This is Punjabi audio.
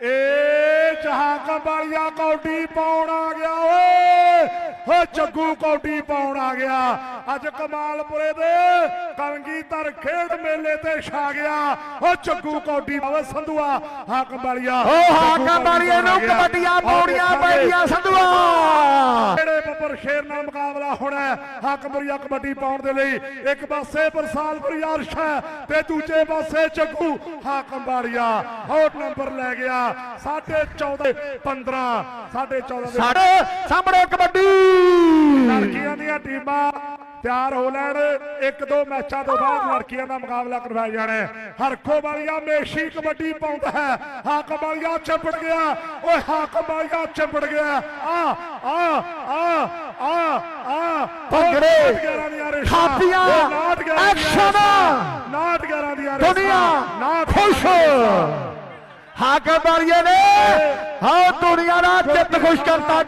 ਏ ਵਾਲੀਆ ਕੌਡੀ ਪਾਉਣ ਆ ਗਿਆ ਓਏ। ਹੋ ਜੱਗੂ ਕੌਡੀ ਪਾਉਣ ਆ ਗਿਆ। ਅੱਜ ਕਮਾਲਪੁਰੇ ਦੇ ਕਲਗੀਧਰ ਖੇਡ ਮੇਲੇ ਤੇ ਛਾ ਗਿਆ। ਹੋ ਜੱਗੂ ਕੌਡੀ ਬਾਵੇ ਸੰਧੂਆ ਹਾਕਮ ਵਾਲੀਆ ਉਹ ਹਾਕਮ ਵਾਲੀਏ ਨੂੰ ਕਬੱਡੀਆਂ ਪਾਉਣੀਆਂ ਪੈਂਦੀਆਂ ਸੰਧੂਆ। ਬੱਬਰ ਸ਼ੇਰ ਨਾਲ ਮੁਕਾਬਲਾ ਹੋਣਾ ਹੈ। ਹਾਕਮਰੀਆ ਕਬੱਡੀ ਪਾਉਣ ਦੇ ਲਈ ਇੱਕ ਪਾਸੇ ਬਰਸਾਲਪੁਰੀ ਅਰਸ਼ ਹੈ ਤੇ ਦੂਜੇ ਪਾਸੇ ਜੱਗੂ ਹਾਕਮ ਵਾਲੀਆ ਹੋਰ ਨੰਬਰ ਲੈ ਗਿਆ 14.5 15 14.5 ਦੇ ਸਾਡੇ ਸਾਹਮਣੇ ਕਬੱਡੀ ਲੜਕੀਆਂ ਦੀਆਂ ਟੀਮਾਂ ਤਿਆਰ ਹੋ ਲੈਣ। ਇੱਕ ਦੋ ਮੈਚਾਂ ਤੋਂ ਬਾਅਦ ਲੜਕੀਆਂ ਦਾ ਮੁਕਾਬਲਾ ਕਰਵਾਇਆ ਜਾਣਾ ਹੈ। ਹਰਖੋ ਵਾਲੀਆ ਮੇਸ਼ੀ ਕਬੱਡੀ ਪਾਉਂਦਾ ਹੈ। ਹਾਕਮ ਵਾਲੀਆ ਚਿਪੜ ਗਿਆ। ਓਏ ਹਾਕਮ ਵਾਲੀਆ ਚਿਪੜ ਗਿਆ। ਆ ਆ ਆ। ਭੰਗੜੇ, ਥਾਪੀਆਂ, ਐਕਸ਼ਨ। ਨਾਟ 11 ਦੀਆਂ ਰੇਸਾਂ, ਦੁਨੀਆ ਨਾਟ ਖੁਸ਼। ਹਾਕਮ ਵਾਲੀਏ ਨੇ। ਹਾਂ ਦੁਨੀਆ ਦਾ ਚਿੱਤ ਖੁਸ਼ ਕਰਤਾ।